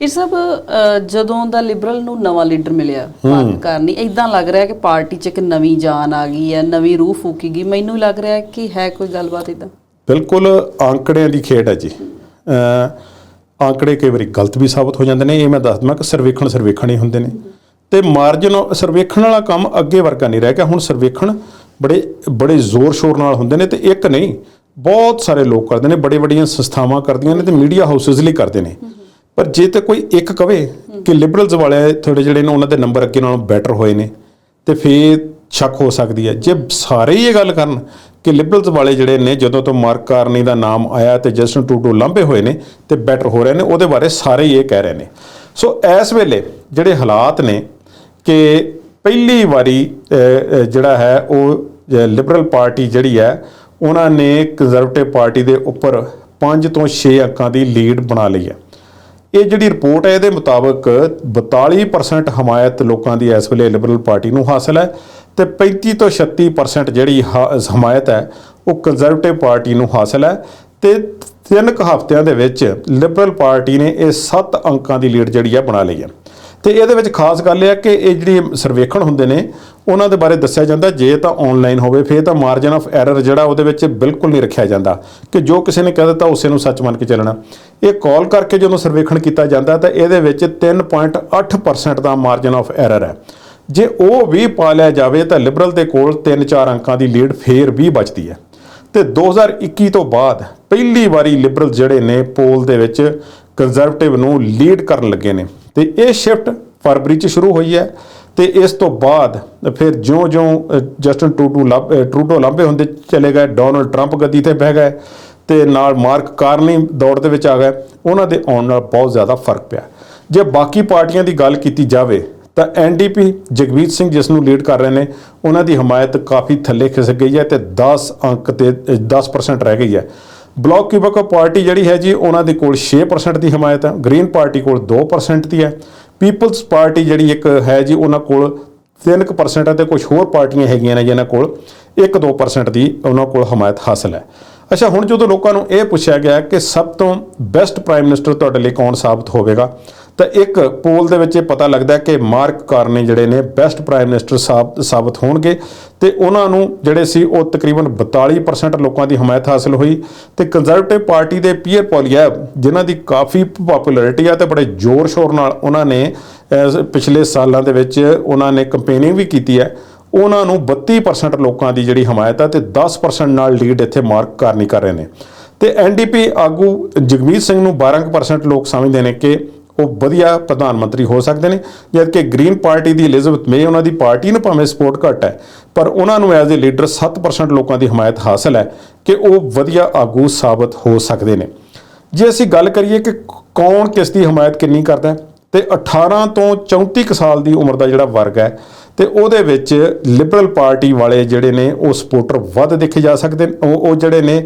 ਇਹ ਸਭ ਜਦੋਂ ਦਾ ਲਿਬਰਲ ਨੂੰ ਨਵਾਂ ਲੀਡਰ ਮਿਲਿਆ ਕਰਨੀ ਇਦਾਂ ਲੱਗ ਰਿਹਾ ਕਿ ਪਾਰਟੀ 'ਚ ਇੱਕ ਨਵੀਂ ਜਾਨ ਆ ਗਈ ਹੈ ਨਵੀਂ ਰੂਹ ਫੂਕੀ ਗਈ। ਮੈਨੂੰ ਲੱਗ ਰਿਹਾ ਕਿ ਹੈ ਕੋਈ ਗੱਲਬਾਤ ਇਦਾਂ ਬਿਲਕੁਲ ਆંકੜਿਆਂ ਦੀ ਖੇਡ ਹੈ ਜੀ। ਅ ਆંકੜੇ ਕਈ ਵਾਰੀ ਗਲਤ ਵੀ ਸਾਬਤ ਹੋ ਜਾਂਦੇ ਨੇ ਇਹ ਮੈਂ ਦੱਸ ਦਵਾਂ ਕਿ ਸਰਵੇਖਣ ਸਰਵੇਖਣ ਹੀ ਹੁੰਦੇ ਨੇ। ਤੇ ਮਾਰਜਨ ਸਰਵੇਖਣ ਵਾਲਾ ਕੰਮ ਅੱਗੇ ਵਰਗਾ ਨਹੀਂ ਰਹਿ ਗਿਆ। ਹੁਣ ਸਰਵੇਖਣ ਬੜੇ ਬੜੇ ਜ਼ੋਰ ਸ਼ੋਰ ਨਾਲ ਹੁੰਦੇ ਨੇ ਤੇ ਇੱਕ ਨਹੀਂ ਬਹੁਤ ਸਾਰੇ ਲੋਕ ਕਰਦੇ ਨੇ ਬੜੇ ਵੱਡੀਆਂ ਸੰਸਥਾਵਾਂ ਕਰਦੀਆਂ ਨੇ ਤੇ ਮੀਡੀਆ ਹਾਊਸਸ ਲਈ ਕਰਦੇ ਨੇ। ਪਰ ਜੇ ਤੇ ਕੋਈ ਇੱਕ ਕਵੇ ਕਿ ਲਿਬਰਲਸ ਵਾਲੇ ਥੋੜੇ ਜਿਹੜੇ ਨੇ ਉਹਨਾਂ ਦੇ ਨੰਬਰ ਅੱਗੇ ਨਾਲੋਂ ਬੈਟਰ ਹੋਏ ਨੇ, ਤੇ ਫੇਰ ਸ਼ੱਕ ਹੋ ਸਕਦੀ ਹੈ। ਜੇ ਸਾਰੇ ਹੀ ਇਹ ਗੱਲ ਕਰਨ ਕਿ ਲਿਬਰਲਸ ਵਾਲੇ ਜਿਹੜੇ ਨੇ, ਜਦੋਂ ਤੋਂ ਮਾਰਕ ਕਾਰਨੀ ਦਾ ਨਾਮ ਆਇਆ ਤੇ ਜਸਟਨ ਟੂਡੂ ਲਾਂਭੇ ਹੋਏ ਨੇ ਤੇ ਬੈਟਰ ਹੋ ਰਹੇ ਨੇ, ਉਹਦੇ ਬਾਰੇ ਸਾਰੇ ਹੀ ਇਹ ਕਹਿ ਰਹੇ ਨੇ। ਸੋ ਇਸ ਵੇਲੇ ਜਿਹੜੇ ਹਾਲਾਤ ਨੇ ਕਿ ਪਹਿਲੀ ਵਾਰੀ ਜਿਹੜਾ ਹੈ ਉਹ ਲਿਬਰਲ ਪਾਰਟੀ ਜਿਹੜੀ ਹੈ, ਉਹਨਾਂ ਨੇ ਕੰਜ਼ਰਵੇਟਿਵ ਪਾਰਟੀ ਦੇ ਉੱਪਰ 5 ਤੋਂ 6 ਅੰਕਾਂ ਦੀ ਲੀਡ ਬਣਾ ਲਈ ਹੈ। ਇਹ ਜਿਹੜੀ ਰਿਪੋਰਟ ਹੈ, ਇਹਦੇ ਮੁਤਾਬਕ 42% ਹਮਾਇਤ ਲੋਕਾਂ ਦੀ ਇਸ ਵੇਲੇ ਲਿਬਰਲ ਪਾਰਟੀ ਨੂੰ ਹਾਸਲ ਹੈ ਤੇ 35 ਤੋਂ 36% ਜਿਹੜੀ ਹਾ- ਹਮਾਇਤ ਹੈ, ਉਹ ਕੰਜ਼ਰਵੇਟਿਵ ਪਾਰਟੀ ਨੂੰ ਹਾਸਲ ਹੈ ਤੇ ਤਿੰਨ ਕੁ ਹਫ਼ਤਿਆਂ ਦੇ ਵਿੱਚ ਲਿਬਰਲ ਪਾਰਟੀ ਨੇ ਇਹ 7 ਅੰਕਾਂ ਦੀ ਲੀਡ ਜਿਹੜੀ ਆ ਬਣਾ ਲਈ ਹੈ। ਤੇ ਇਹਦੇ ਵਿੱਚ ਖਾਸ ਗੱਲ ਇਹ ਹੈ ਕਿ ਇਹ ਜਿਹੜੀ ਸਰਵੇਖਣ ਹੁੰਦੇ ਨੇ ਉਹਨਾਂ ਦੇ ਬਾਰੇ ਦੱਸਿਆ ਜਾਂਦਾ, ਜੇ ਤਾਂ ਆਨਲਾਈਨ ਹੋਵੇ, ਫਿਰ ਤਾਂ ਮਾਰਜਨ ਆਫ ਐਰਰ ਜਿਹੜਾ ਉਹਦੇ ਵਿੱਚ ਬਿਲਕੁਲ ਨਹੀਂ ਰੱਖਿਆ ਜਾਂਦਾ। ਕਿ ਜੋ ਕਿਸੇ ਨੇ ਕਹਿ ਦਿੱਤਾ, ਉਸੇ ਨੂੰ ਸੱਚ ਮੰਨ ਕੇ ਚੱਲਣਾ। ਇਹ ਕਾਲ ਕਰਕੇ ਜਦੋਂ ਸਰਵੇਖਣ ਕੀਤਾ ਜਾਂਦਾ, ਤਾਂ ਇਹਦੇ ਵਿੱਚ 3.8% ਦਾ ਮਾਰਜਨ ਆਫ ਐਰਰ ਹੈ। ਜੇ ਉਹ ਵੀ ਪਾ ਲਿਆ ਜਾਵੇ, ਤਾਂ ਲਿਬਰਲ ਦੇ ਕੋਲ 3-4 ਅੰਕਾਂ ਦੀ ਲੀਡ ਫੇਰ ਵੀ ਬਚਦੀ ਹੈ। ਤੇ 2021 ਤੋਂ ਬਾਅਦ ਪਹਿਲੀ ਵਾਰੀ ਲਿਬਰਲ ਜਿਹੜੇ ਨੇ ਪੋਲ ਦੇ ਵਿੱਚ ਕੰਜ਼ਰਵੇਟਿਵ ਨੂੰ ਲੀਡ ਕਰਨ ਲੱਗੇ ਨੇ। ਤੇ ਇਹ ਸ਼ਿਫਟ ਫਰਵਰੀ ਚ ਸ਼ੁਰੂ ਹੋਈ ਹੈ। ਤੇ ਇਸ ਤੋਂ ਬਾਅਦ ਫਿਰ ਜਿਉਂ-ਜਿਉਂ ਜਸਟਨ ਟੂਡੂ ਲੱਭ- ਟਰੂਡੋ ਲਾਂਭੇ ਹੁੰਦੇ ਚਲੇ ਗਏ ਡੋਨਲਡ ਟਰੰਪ ਗੱਦੀ ਤੇ ਬਹਿ ਗਏ ਤੇ ਨਾਲ ਮਾਰਕ ਕਾਰਨੀ ਦੌੜ ਦੇ ਵਿੱਚ ਆ ਗਏ। ਉਹਨਾਂ ਦੇ ਆਉਣ ਨਾਲ ਬਹੁਤ ਜ਼ਿਆਦਾ ਫ਼ਰਕ ਪਿਆ। ਜੇ ਬਾਕੀ ਪਾਰਟੀਆਂ ਦੀ ਗੱਲ ਕੀਤੀ ਜਾਵੇ ਤਾਂ ਐਨਡੀਪੀ ਜਗਮੀਤ ਸਿੰਘ ਜਿਸ ਨੂੰ ਲੀਡ ਕਰ ਰਹੇ ਨੇ ਉਹਨਾਂ ਦੀ ਹਮਾਇਤ ਕਾਫੀ ਥੱਲੇ ਖਿਸਕ ਗਈ ਹੈ ਤੇ 10 ਅੰਕ ਤੇ ਅ, 10% ਰਹਿ ਗਈ ਹੈ। ਬਲਾਕ ਕਿਊਬਕ ਪਾਰਟੀ ਜਿਹੜੀ ਹੈ ਜੀ ਉਹਨਾਂ ਦੇ ਕੋਲ 6% ਦੀ ਹਮਾਇਤ ਹੈ ਗ੍ਰੀਨ ਪਾਰਟੀ ਕੋਲ 2% ਦੀ ਹੈ। ਪੀਪਲਸ ਪਾਰਟੀ ਜਿਹੜੀ ਇੱਕ ਹੈ ਜੀ, ਉਹਨਾਂ ਕੋਲ 3% ਹੈ ਤੇ ਕੁਝ ਹੋਰ ਪਾਰਟੀਆਂ ਹੈਗੀਆਂ ਨੇ ਜਿਨ੍ਹਾਂ ਕੋਲ 1-2% ਦੀ ਉਹਨਾਂ ਕੋਲ ਹਮਾਇਤ ਹਾਸਲ ਹੈ। ਅੱਛਾ, ਹੁਣ ਜਦੋਂ ਲੋਕਾਂ ਨੂੰ ਇਹ ਪੁੱਛਿਆ ਗਿਆ ਕਿ ਸਭ ਤੋਂ ਬੈਸਟ ਪ੍ਰਾਈਮ ਮਿਨਿਸਟਰ ਤੁਹਾਡੇ ਲਈ ਕੌਣ ਸਾਬਤ ਹੋਵੇਗਾ ਤਾਂ ਇੱਕ ਪੋਲ ਦੇ ਵਿੱਚ ਇਹ ਪਤਾ ਲੱਗਦਾ ਕਿ ਮਾਰਕ ਕਾਰਨੇ ਜਿਹੜੇ ਨੇ ਬੈਸਟ ਪ੍ਰਾਈਮ ਮਿਨਿਸਟਰ ਸਾਬ- ਸਾਬਤ ਹੋਣਗੇ ਤੇ ਉਹਨਾਂ ਨੂੰ ਜਿਹੜੇ ਸੀ ਉਹ ਤਕਰੀਬਨ 42% ਲੋਕਾਂ ਦੀ ਹਮਾਇਤ ਹਾਸਲ ਹੋਈ ਤੇ ਕੰਜ਼ਰਵੇਟਿਵ ਪਾਰਟੀ ਦੇ ਪੀਅਰ ਪੋਲੀਐਬ ਜਿਨ੍ਹਾਂ ਦੀ ਕਾਫੀ ਪਪੂਲੈਰਿਟੀ ਆ ਤੇ ਬੜੇ ਜ਼ੋਰ ਸ਼ੋਰ ਨਾਲ ਉਹਨਾਂ ਨੇ ਪਿਛਲੇ ਸਾਲਾਂ ਦੇ ਵਿੱਚ ਉਹਨਾਂ ਨੇ ਕੰਪੇਨਿੰਗ ਵੀ ਕੀਤੀ ਹੈ, ਉਹਨਾਂ ਨੂੰ 32% ਲੋਕਾਂ ਦੀ ਜਿਹੜੀ ਹਮਾਇਤ ਆ ਤੇ 10% ਨਾਲ ਲੀਡ ਇੱਥੇ ਮਾਰਕ ਕਰਨੀ ਕਰ ਰਹੇ ਨੇ। ਤੇ ਐਨਡੀਪੀ ਆਗੂ ਜਗਮੀਤ ਸਿੰਘ ਨੂੰ 12% ਲੋਕ ਸਮਝਦੇ ਨੇ ਕਿ ਉਹ ਵਧੀਆ ਪ੍ਰਧਾਨ ਮੰਤਰੀ ਹੋ ਸਕਦੇ ਨੇ ਜਦਕਿ ਗ੍ਰੀਨ ਪਾਰਟੀ ਦੀ ਐਲਿਜ਼ਬeth ਮੇ ਉਹਨਾਂ ਦੀ ਪਾਰਟੀ ਨੂੰ ਭਾਵੇਂ ਸਪੋਰਟ ਘੱਟ ਹੈ, ਪਰ ਉਹਨਾਂ ਨੂੰ ਐਜ਼ ਅ ਲੀਡਰ 7% ਲੋਕਾਂ ਦੀ ਹਮਾਇਤ ਹਾਸਲ ਹੈ ਕਿ ਉਹ ਵਧੀਆ ਆਗੂ ਸਾਬਤ ਹੋ ਸਕਦੇ ਨੇ। ਜੇ ਅਸੀਂ ਗੱਲ ਕਰੀਏ ਕਿ ਕੌਣ ਕਿਸ ਦੀ ਹਮਾਇਤ ਕਿੰਨੀ ਕਰਦਾ ਹੈ, ਤੇ 18 ਤੋਂ 34 ਕੁ ਸਾਲ ਦੀ ਉਮਰ ਦਾ ਜਿਹੜਾ ਵਰਗ ਹੈ ਤੇ ਉਹਦੇ ਵਿੱਚ ਲਿਬਰਲ ਪਾਰਟੀ ਵਾਲੇ ਜਿਹੜੇ ਨੇ ਉਹ ਸਪੋਰਟਰ ਵੱਧ ਦੇਖੇ ਜਾ ਸਕਦੇ ਨੇ। ਉਹ ਉਹ ਜਿਹੜੇ ਨੇ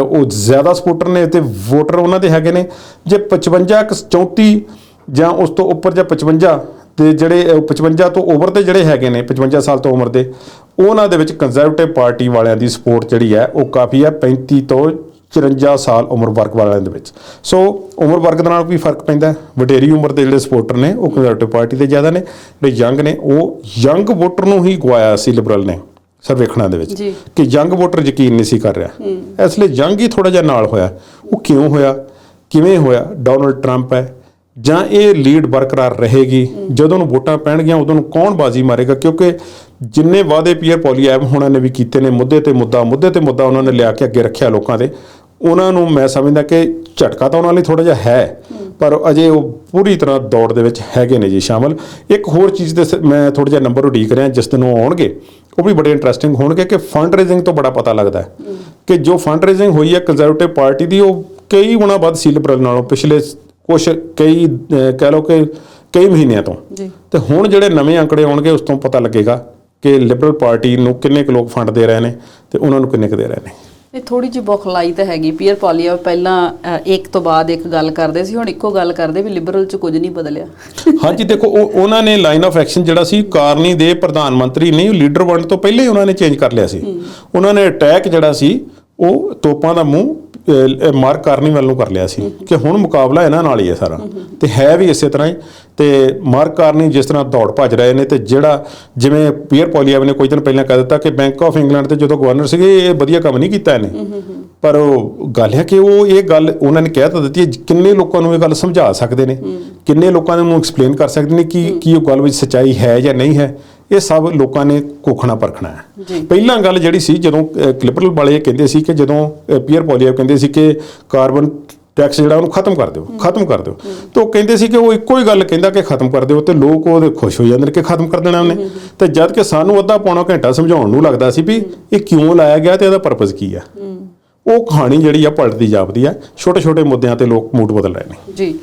ਉਹ ਜ਼ਿਆਦਾ ਸਪੋਰਟਰ ਨੇ ਤੇ ਵੋਟਰ ਉਹਨਾਂ ਦੇ ਹੈਗੇ ਨੇ। ਜੇ 55 ਕੁ 34 ਜਾਂ ਉਸ ਤੋਂ ਉੱਪਰ ਜਾਂ 55 ਤੇ ਜਿਹੜੇ ਅਹ, 55 ਤੋਂ ਓਵਰ ਦੇ ਜਿਹੜੇ ਹੈਗੇ ਨੇ 55 ਸਾਲ ਤੋਂ ਉਮਰ ਦੇ ਉਹਨਾਂ ਦੇ ਵਿੱਚ ਕੰਜ਼ਰਵੇਟਿਵ ਪਾਰਟੀ ਵਾਲਿਆਂ ਦੀ ਸਪੋਰਟ ਜਿਹੜੀ ਹੈ ਉਹ ਕਾਫੀ ਹੈ। 35 ਤੋਂ 54 ਸਾਲ ਉਮਰ ਵਰਗ ਵਾਲਿਆਂ ਦੇ ਵਿੱਚ। ਸੋ ਉਮਰ ਵਰਗ ਦੇ ਨਾਲ ਵੀ ਫ਼ਰਕ ਪੈਂਦਾ। ਵਡੇਰੀ ਉਮਰ ਦੇ ਜਿਹੜੇ ਸਪੋਰਟਰ ਨੇ ਉਹ ਕੰਜ਼ਰਵੇਟਿਵ ਪਾਰਟੀ ਦੇ ਜ਼ਿਆਦਾ ਨੇ। ਜਿਹੜੇ ਯੰਗ ਨੇ ਉਹ ਯੰਗ ਵੋਟਰ ਨੂੰ ਹੀ ਗਵਾਇਆ ਸੀ ਲਿਬਰਲ ਨੇ ਸਰਵੇਖਣਾਂ ਦੇ ਵਿੱਚ। ਕਿ ਯੰਗ ਵੋਟਰ ਯਕੀਨ ਨਹੀਂ ਸੀ ਕਰ ਰਿਹਾ। ਇਸ ਲਈ ਯੰਗ ਹੀ ਥੋੜਾ ਜਿਹਾ ਨਾਲ ਹੋਇਆ। ਉਹ ਕਿਉਂ ਹੋਇਆ? ਕਿਵੇਂ ਹੋਇਆ? ਡੋਨਲਡ ਟਰੰਪ ਹੈ। ਜਾਂ ਇਹ ਲੀਡ ਬਰਕਰਾਰ ਰਹੇਗੀ? ਜਦੋਂ ਨੂੰ ਵੋਟਾਂ ਪੈਣਗੀਆਂ ਉਦੋਂ ਨੂੰ ਕੌਣ ਬਾਜ਼ੀ ਮਾਰੇਗਾ? ਕਿਉਂਕਿ ਜਿੰਨੇ ਵਾਅਦੇ ਪੀਅਰ ਪੋਲੀਐਮ ਹੁਣਾਂ ਨੇ ਵੀ ਕੀਤੇ ਨੇ ਮੁੱਦੇ ਤੇ ਮੁੱਦਾ ਮੁੱਦੇ ਤੇ ਮੁੱਦਾ ਉਹਨਾਂ ਨੇ ਲਿਆ ਕੇ ਅੱਗੇ ਰੱਖਿਆ ਲੋਕਾਂ ਦੇ। ਉਹਨਾਂ ਨੂੰ ਮੈਂ ਸਮਝਦਾ ਕਿ ਝਟਕਾ ਤਾਂ ਉਹਨਾਂ ਲਈ ਥੋੜਾ ਜਿਹਾ ਹੈ ਪਰ ਅਜੇ ਉਹ ਪੂਰੀ ਤਰ੍ਹਾਂ ਦੌੜ ਦੇ ਵਿੱਚ ਹੈਗੇ ਨੇ ਜੀ ਸ਼ਾਮਲ। ਇੱਕ ਹੋਰ ਚੀਜ਼ ਦੇ ਸ- ਮੈਂ ਥੋੜਾ ਜਿਹਾ ਨੰਬਰ ਉਡੀਕ ਰਿਹਾ ਜਿਸ ਦਿਨ ਉਹ ਆਉਣਗੇ ਉਹ ਵੀ ਬੜੇ ਇੰਟਰਸਟਿੰਗ ਹੋਣਗੇ ਕਿ ਫੰਡ ਰੇਜ਼ਿੰਗ ਤੋਂ ਬੜਾ ਪਤਾ ਲੱਗਦਾ ਹੈ ਕਿ ਜੋ ਫੰਡ ਰੇਜ਼ਿੰਗ ਹੋਈ ਹੈ ਕੰਜ਼ਰਵੇਟਿਵ ਪਾਰਟੀ ਦੀ ਉਹ ਕਈ ਗੁਣਾ ਵੱਧ ਸੀ ਲਿਬਰਲ ਨਾਲੋਂ ਪਿਛਲੇ ਕੁਝ ਕਈ ਕਹਿ ਲਓ ਕਿ ਕਈ ਮਹੀਨਿਆਂ ਤੋਂ। ਜੀ। ਤੇ ਹੁਣ ਜਿਹੜੇ ਨਵੇਂ ਅੰਕੜੇ ਆਉਣਗੇ ਉਸ ਤੋਂ ਪਤਾ ਲੱਗੇਗਾ ਕਿ ਲਿਬਰਲ ਪਾਰਟੀ ਨੂੰ ਕਿੰਨੇ ਕੁ ਲੋਕ ਫੰਡ ਦੇ ਰਹੇ ਨੇ ਤੇ ਉਹਨਾਂ ਨੂੰ ਕਿੰਨੇ ਕੁ ਦੇ ਰਹੇ ਨੇ। ਇਹ ਥੋੜੀ ਜਿਹੀ ਬੁਖਲਾਈ ਤਾਂ ਹੈਗੀ ਪੀਅਰ ਪੋਲੀਆ। ਪਹਿਲਾਂ ਇੱਕ ਤੋਂ ਬਾਅਦ ਇੱਕ ਗੱਲ ਕਰਦੇ ਸੀ ਹੁਣ ਇੱਕੋ ਗੱਲ ਕਰਦੇ ਵੀ ਲਿਬਰਲ ਚ ਕੁਝ ਨਹੀਂ ਬਦਲਿਆ। ਹਾਂਜੀ ਦੇਖੋ ਉਹ ਉਹਨਾਂ ਨੇ ਲਾਈਨ ਆਫ ਐਕਸ਼ਨ ਜਿਹੜਾ ਸੀ ਕਾਰਨੀ ਦੇ ਪ੍ਰਧਾਨ ਮੰਤਰੀ ਨਹੀਂ ਲੀਡਰ ਬਣਨ ਤੋਂ ਪਹਿਲੇ ਹੀ ਉਹਨਾਂ ਨੇ ਚੇਂਜ ਕਰ ਲਿਆ ਸੀ। ਉਹਨਾਂ ਨੇ ਅਟੈਕ ਜਿਹੜਾ ਸੀ ਉਹ ਤੋਪਾਂ ਦਾ ਮੂੰਹ ਮਾਰਕ ਕਾਰਨੀਵਲ ਨੂੰ ਕਰ ਲਿਆ ਸੀ ਕਿ ਹੁਣ ਮੁਕਾਬਲਾ ਇਹਨਾਂ ਨਾਲ ਹੀ ਹੈ ਸਾਰਾ। ਤੇ ਹੈ ਵੀ ਇਸੇ ਤਰ੍ਹਾਂ ਹੀ। ਤੇ ਮਾਰਕ ਕਾਰਨੀ ਜਿਸ ਤਰ੍ਹਾਂ ਦੌੜ ਭੱਜ ਰਹੇ ਨੇ ਤੇ ਜਿਹੜਾ ਜਿਵੇਂ ਪੀਅਰ ਪੋਲੀਐਵ ਨੇ ਕੁਝ ਦਿਨ ਪਹਿਲਾਂ ਕਹਿ ਦਿੱਤਾ ਕਿ ਬੈਂਕ ਆਫ ਇੰਗਲੈਂਡ ਤੇ ਜਦੋਂ ਗਵਰਨਰ ਸੀਗੇ ਇਹ ਵਧੀਆ ਕੰਮ ਨਹੀਂ ਕੀਤਾ ਇਹਨੇ। ਪਰ ਉਹ ਗੱਲ ਹੈ ਕਿ ਉਹ ਇਹ ਗੱਲ ਉਹਨਾਂ ਨੇ ਕਹਿ ਤਾਂ ਦਿੱਤੀ ਕਿੰਨੇ ਲੋਕਾਂ ਨੂੰ ਇਹ ਗੱਲ ਸਮਝਾ ਸਕਦੇ ਨੇ? ਕਿੰਨੇ ਲੋਕਾਂ ਨੂੰ ਐਕਸਪਲੇਨ ਕਰ ਸਕਦੇ ਨੇ ਕਿ ਕੀ ਉਹ ਗੱਲ ਵਿੱਚ ਸੱਚਾਈ ਹੈ ਜਾਂ ਨਹੀਂ ਹੈ? ਇਹ ਸਭ ਲੋਕਾਂ ਨੇ ਕੋਖਣਾ ਪਰਖਣਾ ਹੈ। ਪਹਿਲਾਂ ਗੱਲ ਜਿਹੜੀ ਸੀ ਜਦੋਂ ਕਲਿਪਰਲ ਵਾਲੇ ਕਹਿੰਦੇ ਸੀ ਕਿ ਜਦੋਂ ਪੀਅਰ ਪੋਲੀਆ ਕਹਿੰਦੇ ਸੀ ਕਿ ਕਾਰਬਨ ਟੈਕਸ ਜਿਹੜਾ ਉਹਨੂੰ ਖਤਮ ਕਰ ਦਿਓ ਖਤਮ ਕਰ ਦਿਓ। ਤਾਂ ਉਹ ਕਹਿੰਦੇ ਸੀ ਕਿ ਉਹ ਇੱਕੋ ਹੀ ਗੱਲ ਕਹਿੰਦਾ ਕਿ ਖਤਮ ਕਰ ਦਿਓ ਤੇ ਲੋਕ ਉਹਦੇ ਖੁਸ਼ ਹੋ ਜਾਂਦੇ ਨੇ ਕਿ ਖਤਮ ਕਰ ਦੇਣਾ ਉਹਨੇ। ਤੇ ਜਦ ਕਿ ਸਾਨੂੰ ਅੱਧਾ ਪੌਣਾ ਘੰਟਾ ਸਮਝਾਉਣ ਨੂੰ ਲੱਗਦਾ ਸੀ ਵੀ ਇਹ ਕਿਉਂ ਲਾਇਆ ਗਿਆ ਤੇ ਇਹਦਾ ਪਰਪਸ ਕੀ ਆ। ਉਹ ਕਹਾਣੀ ਜਿਹੜੀ ਆ ਪਲਟਦੀ ਜਾਪਦੀ ਆ ਛੋਟੇ ਛੋਟੇ ਮੁੱਦਿਆਂ ਤੇ ਲੋਕ ਮੂਡ ਬਦਲ ਰਹੇ ਨੇ। ਜੀ।